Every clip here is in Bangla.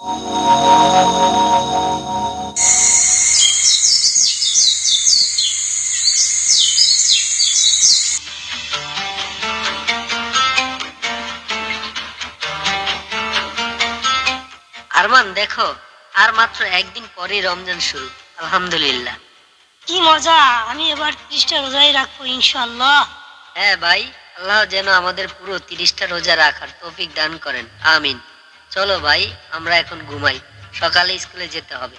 আরমান দেখো আর মাত্র একদিন পরেই রমজান শুরু। আলহামদুলিল্লাহ। কি মজা আমি এবার ত্রিশটা রোজাই রাখব ইনশাল্লাহ হ্যাঁ ভাই আল্লাহ যেন আমাদের পুরো তিরিশটা রোজা রাখার তৌফিক দান করেন আমিন। চলো ভাই আমরা এখন ঘুমাই। সকালে স্কুলে যেতে হবে।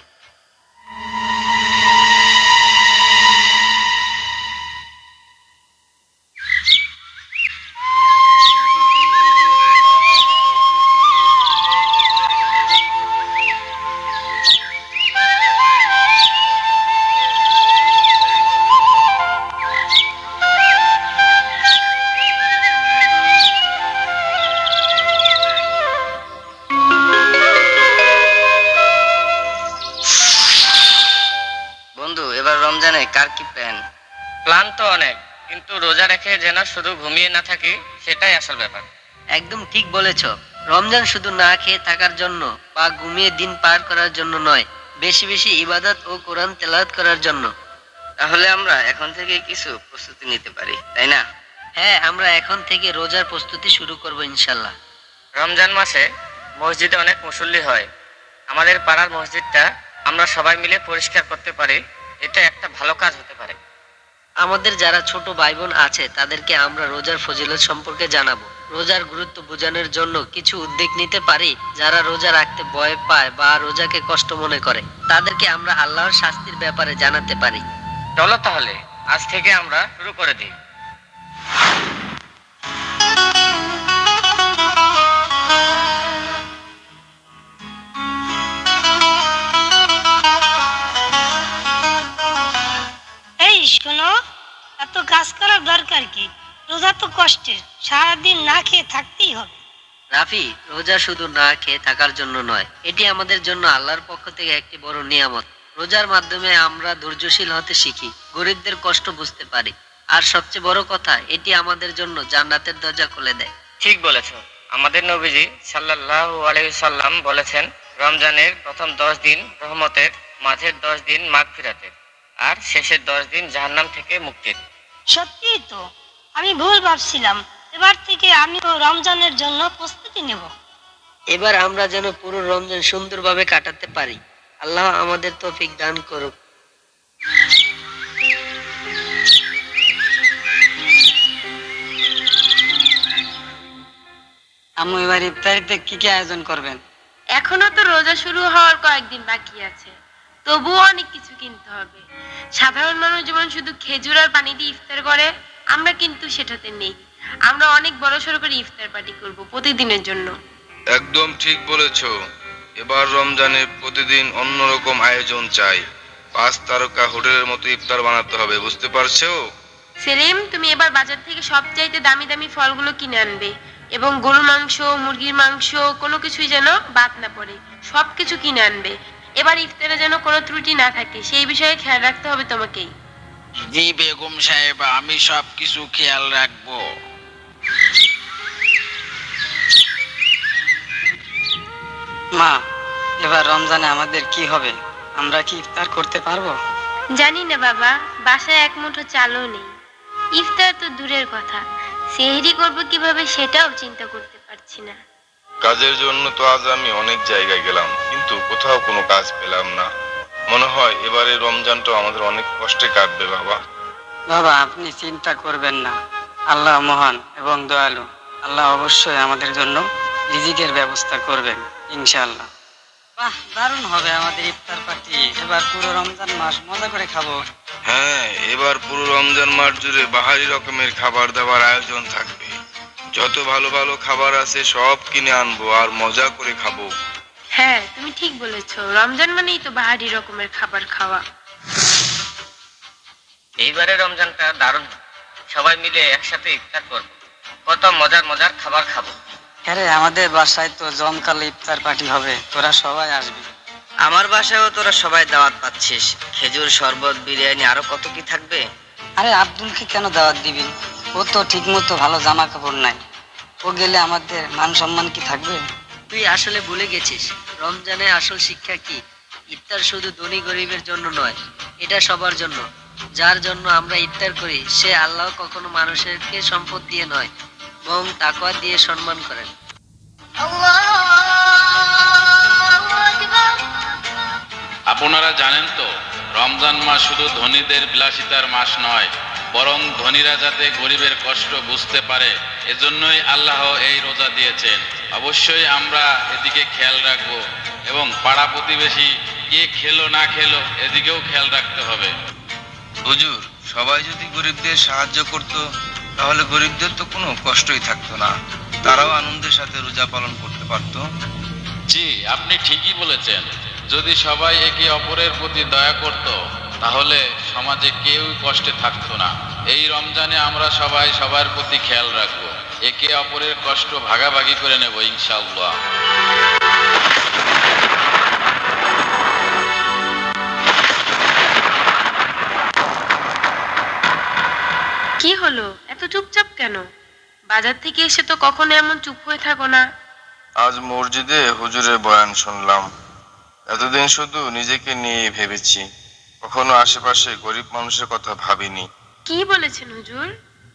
এবার রমজানে কার কি প্ল্যান প্ল্যান তো অনেক কিন্তু রোজা রেখে যেন শুধু ঘুমিয়ে না থাকি সেটাই আসল ব্যাপার। একদম ঠিক বলেছ। রমজান শুধু না খেয়ে থাকার জন্য বা ঘুমিয়ে দিন পার করার জন্য নয় বেশি বেশি ইবাদত ও কোরআন তেলাওয়াত করার জন্য। তাহলে আমরা এখন থেকে কিছু প্রস্তুতি নিতে পারি তাই না? হ্যাঁ আমরা এখন থেকে রোজার প্রস্তুতি শুরু করব ইনশাল্লাহ রমজান মাসে মসজিদে অনেক মুসল্লি হয়। আমাদের পাড়ার মসজিদটা আমরা সবাই মিলে পরিষ্কার করতে পারি। এটা একটা ভালো কাজ হতে পারে। আমাদের যারা ছোট ভাই বোন আছে, তাদেরকে আমরা রোজার ফজিলত সম্পর্কে জানাব। রোজার গুরুত্ব বোঝানোর জন্য কিছু উদ্যোগ নিতে পারি, যারা রোজা রাখতে ভয় পায় বা রোজাকে কষ্ট মনে করে। তাদেরকে আমরা আল্লাহর শাস্তির ব্যাপারে জানাতে পারি। চলো তাহলে, আজ থেকে আমরা শুরু করে দিই। শোনো এত কাজ করার দরকার কি? রোজা তো কষ্টের সারাদিন না খেয়ে থাকতেই হবে। রাফি রোজা শুধু না খেয়ে থাকার জন্য নয় এটি আমাদের জন্য আল্লাহর পক্ষ থেকে একটি বড় নিয়ামত। রোজার মাধ্যমে আমরা ধৈর্যশীল হতে শিখি গরিবদের কষ্ট বুঝতে পারি। আর সবচেয়ে বড় কথা এটি আমাদের জন্য জান্নাতের দরজা খুলে দেয়। ঠিক বলেছ। আমাদের নবীজি সাল্লাল্লাহু আলাইহি সাল্লাম বলেছেন রমজানের প্রথম দশ দিন রহমতের মাঝের দশ দিন মাগফিরাতের। আর শেষের দশ দিন জাহান্নাম থেকে মুক্তির সত্যিই তো আমি ভুল ভাবছিলাম। এবার থেকে আমিও রমজানের জন্য প্রস্তুতি নেব। এবার আমরা যেন পুরো রমজান সুন্দরভাবে কাটাতে পারি। আল্লাহ আমাদের তৌফিক দান করুক। আম্মু এবার ইফতারিতে কি কি আয়োজন করবেন? এখনও তো রোজা শুরু হওয়ার কয়েকদিন বাকি আছে। তবুও অনেক কিছু কিনতে হবে। সাধারণ মানুষ যেমন শুধু খেজুর আর পানি দিয়ে ইফতার করে আমরা কিন্তু সেটাতে নেই। আমরা অনেক বড় সড়ো করে ইফতার পার্টি করব প্রতিদিনের জন্য। একদম ঠিক বলেছ। এবার রমজানে প্রতিদিন অন্যরকম আয়োজন চাই। পাঁচ তারকা হোটেলের মতো ইফতার বানাতে হবে বুঝতে পারছ? সেলিম তুমি এবার বাজার থেকে সবচাইতে দামি দামি ফলগুলো কিনে আনবে এবং গরুর মাংস মুরগির মাংস কোনো কিছুই যেন বাদ না পড়ে সব কিছু কিনে আনবে। এবার ইফতারে যেন কোনো ত্রুটি না থাকে সেই বিষয়ে খেয়াল রাখতে হবে তোমাকেই। জি বেগম সাহেব আমি সব কিছু খেয়াল রাখব। মা এবার রমজানে আমাদের কি হবে? আমরা কি ইফতার করতে পারব? জানি না বাবা বাসায় এক মুঠো চালও নেই। ইফতার তো দূরের কথা। সেহরি করব কীভাবে সেটাও চিন্তা করতে পারছি না। কাজের জন্য তো আজ আমি অনেক জায়গায় গেলাম কিন্তু কোথাও কোনো কাজ পেলাম না। মনে হয় এবারে রমজানটা আমাদের অনেক কষ্টে কাটবে বাবা। বাবা আপনি চিন্তা করবেন না। আল্লাহ মহান এবং দয়ালু। আল্লাহ অবশ্যই আমাদের জন্য রিজিকের ব্যবস্থা করবেন ইনশাআল্লাহ। বাহ দারুণ হবে আমাদের ইফতার পার্টি। এবার পুরো রমজান মাস মজা করে খাব। হ্যাঁ এবার পুরো রমজান মাস জুড়ে বাহারি রকমের খাবার দাবার আয়োজন থাকবে যত ভালো ভালো খাবার আছে সব কিনে আনব আর মজা করে খাব। হ্যাঁ তুমি ঠিক বলেছ। রমজান মানেই তো বাহারি রকমের খাবার খাওয়া। এইবারে রমজানটা দারুণ সবাই মিলে একসাথে ইফতার করব। কত মজার মজার খাবার খাব। হ্যাঁ আমাদের বাসায় তো জমকালে ইফতার পার্টি হবে। তোরা সবাই আসবি। আমার বাসায়ও তোরা সবাই দাওয়াত পাচ্ছিস। খেজুর শরবত বিরিয়ানি আরও কত কি থাকবে? আরে আব্দুলকে কেন দাওয়াত দিবি? ও তো ঠিক মতো ভালো জামা কাপড় নাই। ও গেলে আমাদের মান সম্মান কি থাকবে? তুই আসলে ভুলে গেছিস রমজানে আসল শিক্ষা কি? ইফতার শুধু ধনী গরিবের জন্য নয় এটা সবার জন্য। যার জন্য আমরা ইফতার করি সে আল্লাহ কখনো মানুষেরকে সম্পদ দিয়ে নয় বরং তাকওয়া দিয়ে সম্মান করেন। আপনারা জানেন তো রমজান মাস শুধু ধনীদের বিলাসিতার মাস নয় বরং ধনীরা যাতে গরিবের কষ্ট বুঝতে পারে এজন্যই আল্লাহ এই রোজা দিয়েছেন। অবশ্যই আমরা এদিকে খেয়াল রাখব এবং পাড়া প্রতিবেশী কে খেলো না খেলো এদিকেও খেয়াল রাখতে হবে। হুজুর সবাই যদি গরিবদের সাহায্য করত তাহলে গরিবদের তো কোনো কষ্টই থাকতো না। তারাও আনন্দের সাথে রোজা পালন করতে পারতো। জি আপনি ঠিকই বলেছেন। যদি সবাই একে অপরের প্রতি দয়া করত তাহলে সমাজে কেউ কষ্টে থাকতো না। এই রমজানে আমরা সবাই সবার প্রতি খেয়াল রাখব। একে অপরের কষ্ট ভাগাভাগি করে নেব ইনশাআল্লাহ। কি হলো? এত চুপচাপ কেন? বাজার থেকে এসে তো কখনো এমন চুপ হয়ে থাকো না। আজ মসজিদে হুজুরের বয়ান শুনলাম। এতদিন শুধু নিজেকে নিয়ে ভেবেছি। কখনো আশেপাশে গরিব মানুষের কথা ভাবিনি। কি বলেছেন হুজুর?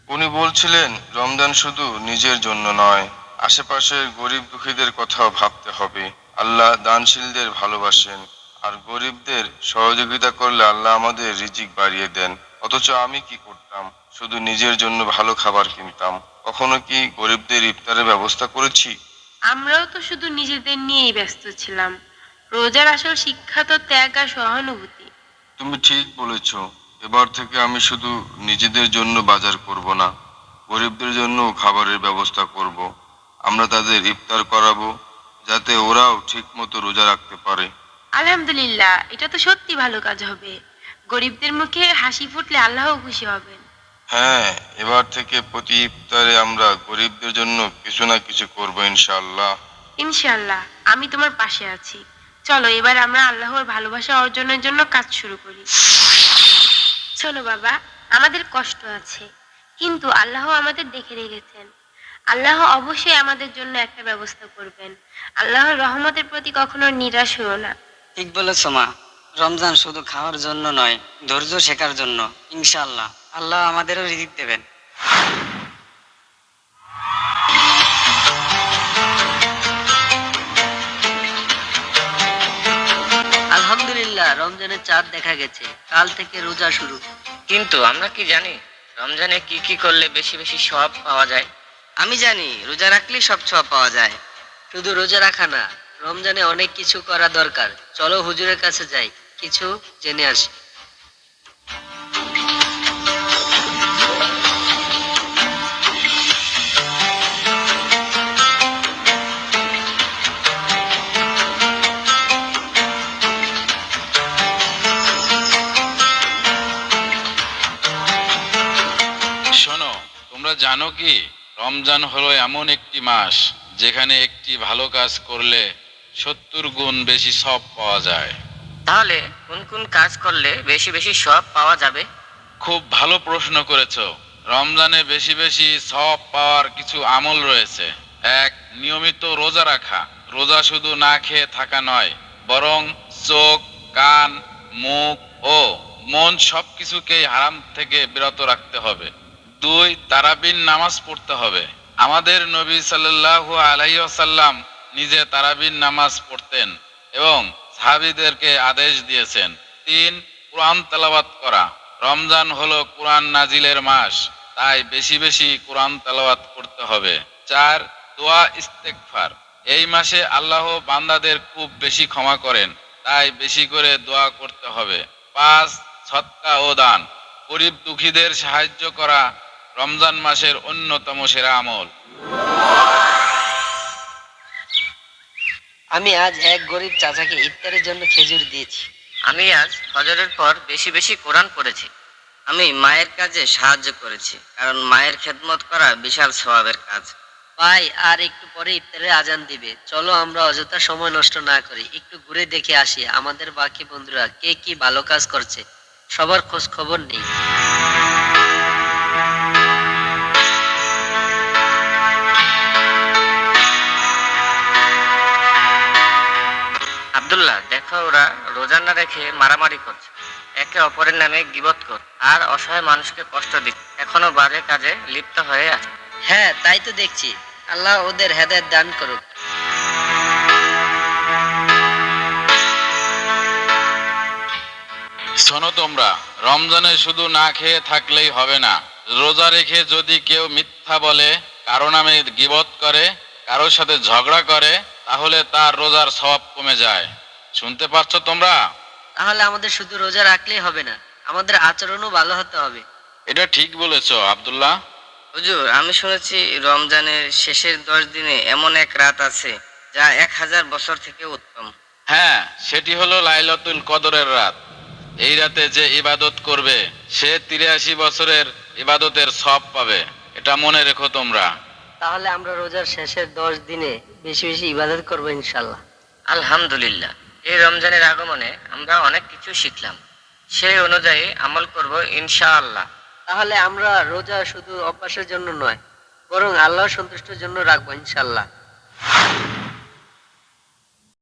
উনি বলছিলেন রমজান শুধু নিজের জন্য নয় আশেপাশের গরিব দুঃখীদের কথাও ভাবতে হবে। আল্লাহ দানশীলদের ভালোবাসেন আর গরিবদের সহযোগিতা করলে আল্লাহ আমাদের রিজিক বাড়িয়ে দেন। অথচ আমি কি করতাম? শুধু নিজের জন্য ভালো খাবার কিনতাম। কখনো কি গরিবদের ইফতারের ব্যবস্থা করেছি? আমরাও তো শুধু নিজেদের নিয়েই ব্যস্ত ছিলাম। রোজার আসল শিক্ষা তো ত্যাগ আর সহানুভূতি। তুমি ঠিক বলেছ। এবার থেকে আমি শুধু নিজেদের জন্য বাজার করব না গরিবদের জন্য খাবারের ব্যবস্থা করব। আমরা তাদের ইফতার করাবো যাতে ওরাও ঠিক মতো রোজা রাখতে পারে। আলহামদুলিল্লাহ এটা তো সত্যি ভালো কাজ হবে। গরিবদের মুখে হাসি ফুটলে আল্লাহও খুশি হবেন। হ্যাঁ এবার থেকে প্রতি ইফতারে আমরা গরিবদের জন্য কিছু না কিছু করব ইনশাআল্লাহ। ইনশাআল্লাহ আমি তোমার পাশে আছি। চলো, এবার আমরা আল্লাহর ভালোবাসা অর্জনের জন্য কাজ শুরু করি। শোনো বাবা, আমাদের কষ্ট আছে, কিন্তু আল্লাহ আমাদের দেখে রেখেছেন। আল্লাহ অবশ্যই আমাদের জন্য একটা ব্যবস্থা করবেন। আল্লাহর রহমতের প্রতি কখনো নিরাশ হও না। ঠিক বলেছ মা, রমজান শুধু খাওয়ার জন্য নয়, ধৈর্য শেখার জন্য, ইনশাআল্লাহ। আল্লাহ আমাদেরও রিজিক দেবেন। রমজানের চাঁদ দেখা গেছে। কাল থেকে রোজা শুরু। কিন্তু আমরা কি জানি রমজানে কি কি করলে বেশি বেশি সব পাওয়া যায়? আমি জানি রোজা রাখলে সব সব পাওয়া যায়। শুধু রোজা রাখা না রমজানে অনেক কিছু করা দরকার। চলো হুজুরের কাছে যাই কিছু জেনে আসি। কি? রমজান হলো এমন একটি মাস যেখানে একটি ভালো কাজ করলে সত্তর গুণ বেশি সব পাওয়া যায়। তাহলে কোন কোন কাজ করলে বেশি বেশি সব পাওয়া যাবে? খুব ভালো প্রশ্ন করেছ। রমজানে বেশি বেশি সব পাওয়ার কিছু আমল রয়েছে। এক নিয়মিত রোজা রাখা। রোজা শুধু না খেয়ে থাকা নয় বরং চোখ কান মুখ ও মন সবকিছুকেই হারাম থেকে বিরত রাখতে হবে। দুই, তারাবিন নামাজ পড়তে হবে। আমাদের নবী সাল্লাল্লাহু আলাইহি ওয়াসাল্লাম নিজে তারাবিন নামাজ পড়তেন এবং সাহাবীদেরকে আদেশ দিয়েছেন। তিন, কোরআন তেলাওয়াত করা। রমজান হলো কোরআন নাজিলের মাস, তাই বেশি বেশি কোরআন তেলাওয়াত করতে হবে। চার, দোয়া ইস্তেগফার। এই মাসে আল্লাহ বান্দাদের খুব বেশি ক্ষমা করেন, তাই বেশি করে দোয়া করতে হবে। পাঁচ, সৎকা ও দান। গরিব দুঃখীদের সাহায্য করা রমজান মাসের অন্যতম সেরা আমল। আমি আজ এক গরিব চাচাকে ইফতারের জন্য খেজুর দিয়েছি। আমি আজ ফজরের পর বেশি বেশি কোরআন পড়েছি। আমি মায়ের কাজে সাহায্য করেছি কারণ মায়ের খেদমত করা বিশাল স্বভাবের কাজ। ভাই আর একটু পরে ইফতারের আজান দিবে। চলো আমরা অযথা সময় নষ্ট না করি। একটু ঘুরে দেখে আসি আমাদের বাকি বন্ধুরা কে কি ভালো কাজ করছে। সবার খোঁজ খবর নেই। ওরা রোজা না রেখে মারামারি করছে। একে অপরের নামে গিবত কর আর অসহায় মানুষকে কষ্ট দিচ্ছে। এখনও বাজে কাজে লিপ্ত হয়ে আছে। হ্যাঁ তাই তো দেখছি। আল্লাহ ওদের হেদায়েত দান করুক। শোনো তোমরা রমজানে শুধু না খেয়ে থাকলেই হবে না। রোজা রেখে যদি কেউ মিথ্যা বলে কারও নামে গিবত করে কারোর সাথে ঝগড়া করে তাহলে তার রোজার স্বভাব কমে যায়। শুনতে পাচ্ছ তোমরা? তাহলে আমাদের শুধু রোজা রাখলেই হবে না আমাদের আচরণও ভালো হতে হবে। এটা ঠিক বলেছ আব্দুল্লাহ। হুজুর আমি শুনেছি রমজানের শেষের দশ দিনে এমন এক রাত আছে যা এক হাজার বছর থেকে উত্তম। হ্যাঁ সেটি হলো লাইলাতুল কদরের রাত। এই রাতে যে ইবাদত করবে সে তিরাশি বছরের ইবাদতের সব পাবে। এটা মনে রেখো তোমরা। তাহলে আমরা রোজার শেষের দশ দিনে বেশি বেশি ইবাদত করব ইনশাল্লাহ। আলহামদুলিল্লাহ। এই রমজানের আগমনে আমরা অনেক কিছু শিখলাম। সেই অনুযায়ী আমল করব ইনশাআল্লাহ। তাহলে আমরা রোজা শুধু অভ্যাসের জন্য নয়, বরং আল্লাহ সন্তুষ্টের জন্য রাখব ইনশাল্লাহ